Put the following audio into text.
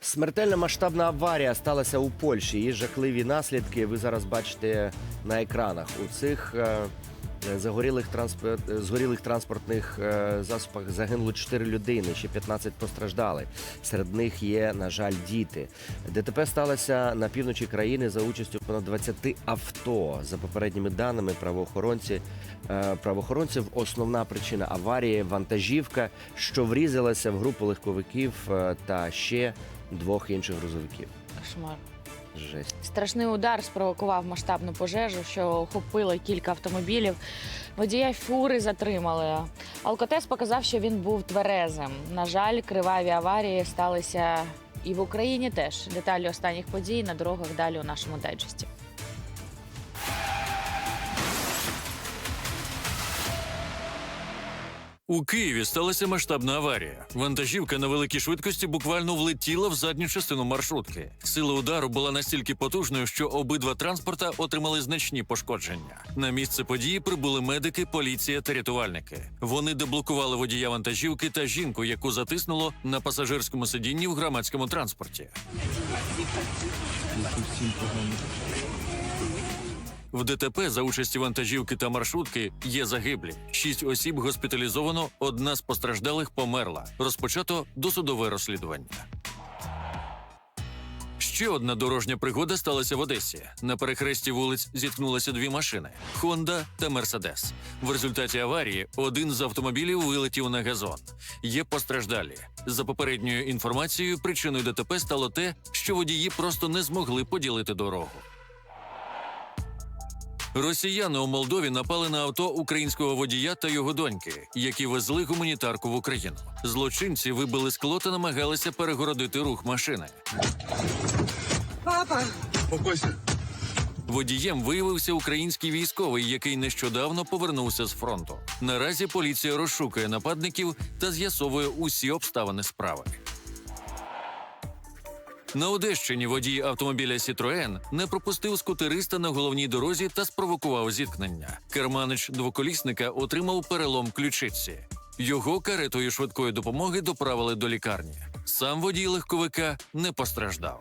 Смертельна масштабна аварія сталася у Польщі. Її жахливі наслідки ви зараз бачите на екранах. У цих е, загорілих транспорт, згорілих транспортних е, засобах загинуло 4 людини, ще 15 постраждали. Серед них є, на жаль, діти. ДТП сталося на півночі країни за участю понад 20 авто. За попередніми даними правоохоронці е, правоохоронців, основна причина аварії вантажівка, що врізалася в групу легковиків та ще двох інших грузовиків. Кошмар. Жесть. Страшний удар спровокував масштабну пожежу, що охопила кілька автомобілів. Водія фури затримали. Алкотест показав, що він був тверезим. На жаль, криваві аварії сталися і в Україні теж. Деталі останніх подій на дорогах далі у нашому дайджесті. У Києві сталася масштабна аварія. Вантажівка на великій швидкості буквально влетіла в задню частину маршрутки. Сила удару була настільки потужною, що обидва транспорта отримали значні пошкодження. На місце події прибули медики, поліція та рятувальники. Вони деблокували водія вантажівки та жінку, яку затиснуло на пасажирському сидінні в громадському транспорті. В ДТП за участі вантажівки та маршрутки є загиблі. Шість осіб госпіталізовано, одна з постраждалих померла. Розпочато досудове розслідування. Ще одна дорожня пригода сталася в Одесі. На перехресті вулиць зіткнулися дві машини Хонда та Мерседес. В результаті аварії один з автомобілів вилетів на газон. Є постраждалі. За попередньою інформацією, причиною ДТП стало те, що водії просто не змогли поділити дорогу. Росіяни у Молдові напали на авто українського водія та його доньки, які везли гуманітарку в Україну. Злочинці вибили скло та намагалися перегородити рух машини. Папа! Спокойся. Водієм виявився український військовий, який нещодавно повернувся з фронту. Наразі поліція розшукує нападників та з'ясовує усі обставини справи. На Одещині водій автомобіля Сітроен не пропустив скутериста на головній дорозі та спровокував зіткнення. Керманич двоколісника отримав перелом ключиці. Його каретою швидкої допомоги доправили до лікарні. Сам водій легковика не постраждав.